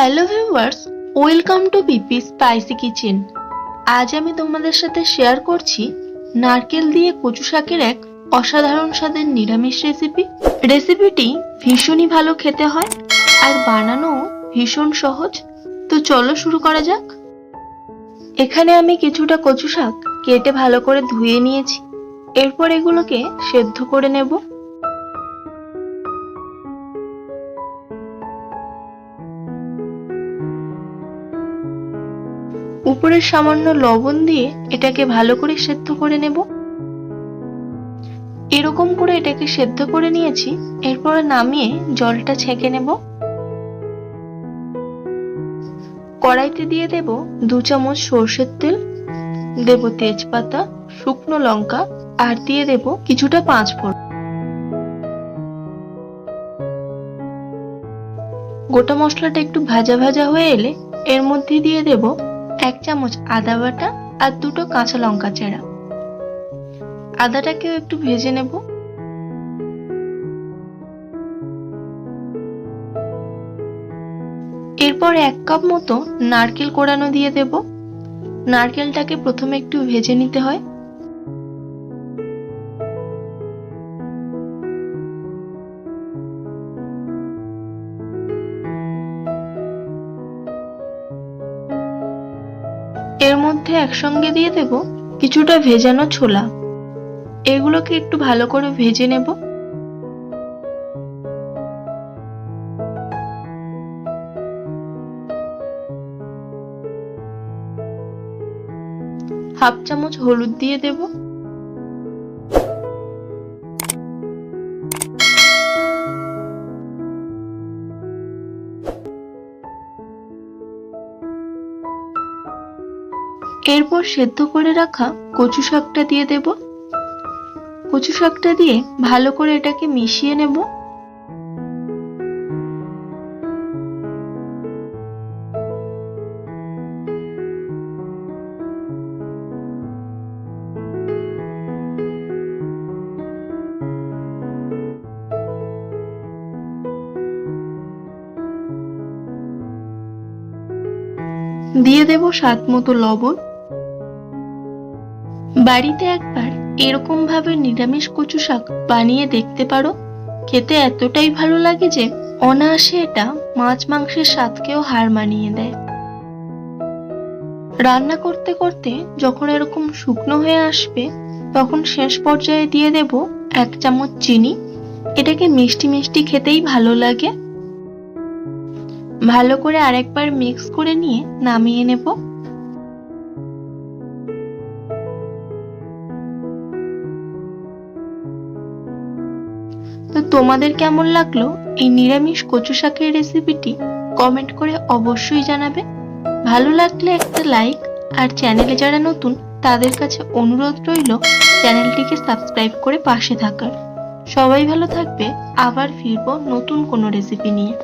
Hello viewers, welcome to PP spicy kitchen. আজ আমি তোমাদের সাথে শেয়ার করছি নারকেল দিয়ে কচু শাকের এক অসাধারণ স্বাদের নিরামিষ রেসিপি। রেসিপিটি ভীষণই ভালো খেতে হয় আর বানানো ভীষণ সহজ। তো চলো শুরু করা যাক। এখানে আমি কিছুটা কচু শাক কেটে ভালো করে ধুয়ে নিয়েছি। এরপর এগুলোকে সেদ্ধ করে নেব। উপরে সামান্য লবণ দিয়ে এটাকে ভালো করে সেদ্ধ করে নেব। এরকম করে এটাকে সেদ্ধ করে নিয়েছি, এরপরে নামিয়ে জলটা ছেঁকে নেব। কড়াইতে দিয়ে দেব দু চামচ সর্ষের তেল, দেব তেজপাতা, শুকনো লঙ্কা, আর দিয়ে দেব কিছুটা পাঁচ ফোড়ন গোটা মশলাটা একটু ভাজা ভাজা হয়ে এলে এর মধ্যে দিয়ে দেব এক চামচ আদা বাটা আর দুটো কাঁচা লঙ্কা চেরা। আদাটাকেও একটু ভেজে নেব। এরপর এক কাপ মতো নারকেল কোড়ানো দিয়ে দেব। নারকেলটাকে প্রথমে একটু ভেজে নিতে হয়। এর মধ্যে একসঙ্গে দিয়ে দেব কিছুটা ভেজানো ছোলা। এগুলোকে একটু ভালো করে ভেজে নেব। হাফ চামচ হলুদ দিয়ে দেব। এরপর সেদ্ধ করে রাখা কচু শাকটা দিয়ে দেব। কচু শাকটা দিয়ে ভালো করে এটাকে মিশিয়ে নেব। দিয়ে দেব স্বাদ মতো লবণ। বাড়িতে একবার এরকম ভাবে নিরামিষ কচু শাক বানিয়ে দেখতে পারো। খেতে এতটাই ভালো লাগে যে অনায়াসে এটা মাছ মাংসের স্বাদকেও হার মানিয়ে দেয়। রান্না করতে করতে যখন এরকম শুকনো হয়ে আসবে, তখন শেষ পর্যায়ে দিয়ে দেব এক চামচ চিনি। এটাকে মিষ্টি মিষ্টি খেতেই ভালো লাগে। ভালো করে আরেকবার মিক্স করে নিয়ে নামিয়ে নেব। তো তোমাদের কেমন লাগল এই নিরামিষ কচু শাকের রেসিপিটি কমেন্ট করে অবশ্যই জানাবে। ভালো লাগলে একটা লাইক আর চ্যানেলে যারা নতুন, তাদের কাছে অনুরোধ রইল চ্যানেলটিকে সাবস্ক্রাইব করে পাশে থাকার। সবাই ভালো থাকবে, আবার ফিরবো নতুন কোনো রেসিপি নিয়ে।